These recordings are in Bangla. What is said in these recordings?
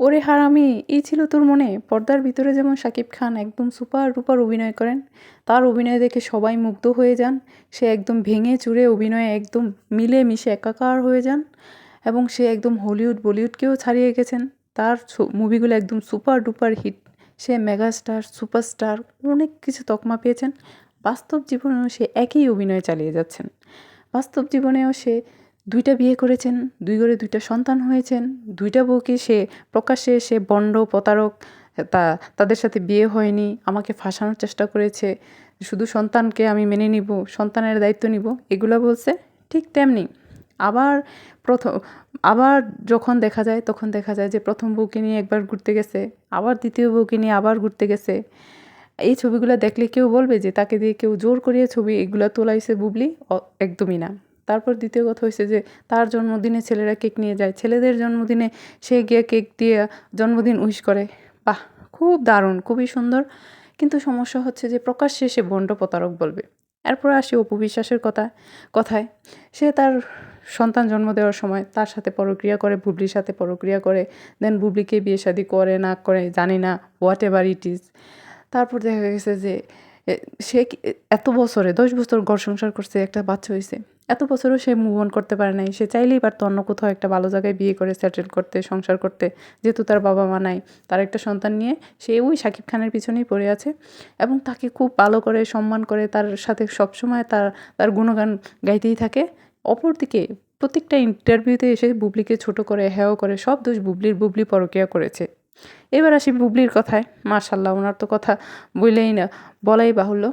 ওরে হারামি, এই ছিল তোর মনে? পর্দার ভিতরে যেমন শাকিব খান একদম সুপার ডুপার অভিনয় করেন, তার অভিনয় দেখে সবাই মুগ্ধ হয়ে যান। সে একদম ভেঙে চুরে অভিনয়ে একদম মিলে মিশে একাকার হয়ে যান এবং সে একদম হলিউড বলিউডকেও ছাড়িয়ে গেছেন। তার মুভিগুলো একদম সুপার ডুপার হিট। সে মেগাস্টার, সুপারস্টার, অনেক কিছু তকমা পেয়েছেন। বাস্তব জীবনেও সে একই অভিনয় চালিয়ে যাচ্ছেন। বাস্তব জীবনেও সে দুইটা বিয়ে করেছেন, দুই ঘরে দুইটা সন্তান হয়েছেন, দুইটা বউকে সে প্রকাশ্যে সে বন্ড, প্রতারক, তা, তাদের সাথে বিয়ে হয়নি, আমাকে ফাঁসানোর চেষ্টা করেছে, শুধু সন্তানকে আমি মেনে নিব, সন্তানের দায়িত্ব নিব, এগুলো বলছে ঠিক তেমনি। আবার প্রথম, আবার যখন দেখা যায়, তখন দেখা যায় যে প্রথম বউকে নিয়ে একবার ঘুরতে গেছে, আবার দ্বিতীয় বউকে নিয়ে আবার ঘুরতে গেছে। এই ছবিগুলো দেখলে কেউ বলবে যে তাকে দিয়ে কেউ জোর করিয়ে ছবি এগুলো তোলাইছে বুবলি? একদমই না। তারপর দ্বিতীয় কথা হয়েছে যে তার জন্মদিনে ছেলেরা কেক নিয়ে যায়। ছেলেদের জন্মদিনে সে গিয়ে কেক দিয়ে জন্মদিন উইশ করে। বাহ, খুব দারুণ, খুবই সুন্দর। কিন্তু সমস্যা হচ্ছে যে প্রকাশ্যে সে বন্ড প্রতারক বলবে। এরপর আসি অপু বিশ্বাসের কথা, কথায়। সে তার সন্তান জন্ম দেওয়ার সময় তার সাথে পরক্রিয়া করে, বুবলির সাথে পরক্রিয়া করে। দেন বুবলিকে বিয়ে শাদি করে, না করে, জানি না হোয়াট এভার ইট ইজ তারপর দেখা গেছে যে সে এত বছরে, দশ বছর ঘর সংসার করছে, একটা বাচ্চা হয়েছে এত বছরও সে মুভ অন করতে পারে নাই। সে চাইলেই পারতো অন্য কোথাও একটা ভালো জায়গায় বিয়ে করে সেটেল করতে, সংসার করতে। যেহেতু তার বাবা মা নাই, তার একটা সন্তান নিয়ে সে ওই শাকিব খানের পিছনেই পড়ে আছে এবং তাকে খুব ভালো করে সম্মান করে, তার সাথে সবসময় তার তার গুণগান গাইতেই থাকে। অপরদিকে প্রত্যেকটা ইন্টারভিউতে এসে বুবলিকে ছোট করে হ্যাও করে, সব দোষ বুবলির, বুবলি পরকিয়া করেছে। এবার আসি বুবলির কথায়। মার্শাল্লাহ ওনার তো কথা বললেই না, বলাই বাহুল্য।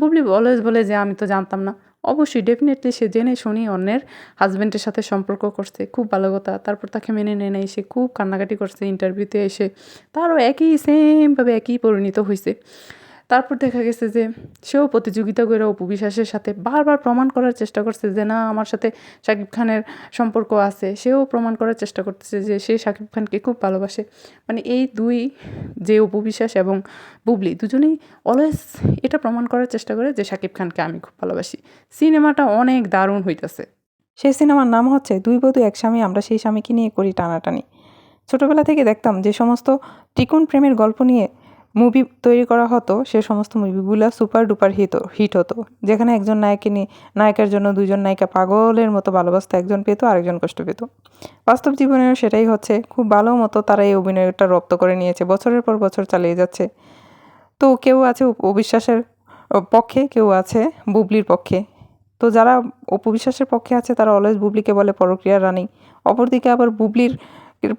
বুবলি অলওয়েজ বলে যে, আমি তো জানতাম না। অবশ্যই ডেফিনেটলি সে জেনে শুনি অন্যের হাজব্যান্ডের সাথে সম্পর্ক করছে, খুব ভালো কথা। তারপর তাকে মেনে নেয় এসে খুব কান্নাকাটি করছে ইন্টারভিউতে এসে। তারও একই সেমভাবে একই পরিণত হয়েছে তারপর দেখা গেছে যে সেও প্রতিযোগিতা করে অপু বিশ্বাসের সাথে বারবার প্রমাণ করার চেষ্টা করছে যে না, আমার সাথে শাকিব খানের সম্পর্ক আছে। সেও প্রমাণ করার চেষ্টা করতেছে যে সে শাকিব খানকে খুব ভালোবাসে। মানে এই দুই যে অপু বিশ্বাস এবং বুবলি দুজনেই অলওয়েজ এটা প্রমাণ করার চেষ্টা করে যে শাকিব খানকে আমি খুব ভালোবাসি। সিনেমাটা অনেক দারুণ হইতেছে। সেই সিনেমার নাম হচ্ছে দুই বধূ এক স্বামী, আমরা সেই স্বামীকে নিয়ে করি টানাটানি। ছোটোবেলা থেকে দেখতাম যে সমস্ত টিকুন প্রেমের গল্প নিয়ে মুভি তৈরি করা হতো, সে সমস্ত মুভিগুলো সুপার ডুপার হিট হিট হতো। যেখানে একজন নায়ককে নিয়ে নায়কের জন্য দুজন নায়িকা পাগলের মতো ভালোবাসতো, একজন পেতো, আরেকজন কষ্ট পেত। বাস্তব জীবনেও সেটাই হচ্ছে, খুব ভালো মতো তারা এই অভিনয়টা রপ্ত করে নিয়েছে, বছরের পর বছর চালিয়ে যাচ্ছে। তো কেউ আছে অবিশ্বাসের পক্ষে, কেউ আছে বুবলির পক্ষে। তো যারা অপবিশ্বাসের পক্ষে আছে, তারা অলওয়েজ বুবলিকে বলে পরক্রিয়া রানী। অপরদিকে আবার বুবলির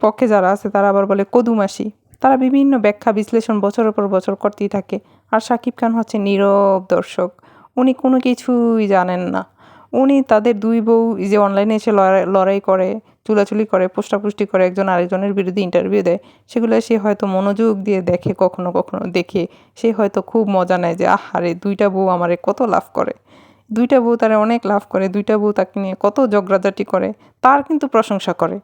পক্ষে যারা আছে, তারা আবার বলে কদুমাসি। তারা বিভিন্ন ব্যাখ্যা বিশ্লেষণ বছরের পর বছর করতেই থাকে। আর সাকিব খান হচ্ছে নীরব দর্শক। উনি কোনো কিছুই জানেন না। উনি তাদের দুই বউ যে অনলাইনে এসে লড়াই লড়াই করে, চুলাচুলি করে, পোষ্টাপুষ্টি করে, একজন আরেকজনের বিরুদ্ধে ইন্টারভিউ দেয়, সেগুলো সে হয়তো মনোযোগ দিয়ে দেখে, কখনো কখনো দেখে। সে হয়তো খুব মজা নেয় যে আহারে দুইটা বউ আমারে কত লাভ করে। দুইটা বউ তারা অনেক লাভ করে, দুইটা বউ তাকে নিয়ে কত জগরাজাটি করে, তার কিন্তু প্রশংসা করে।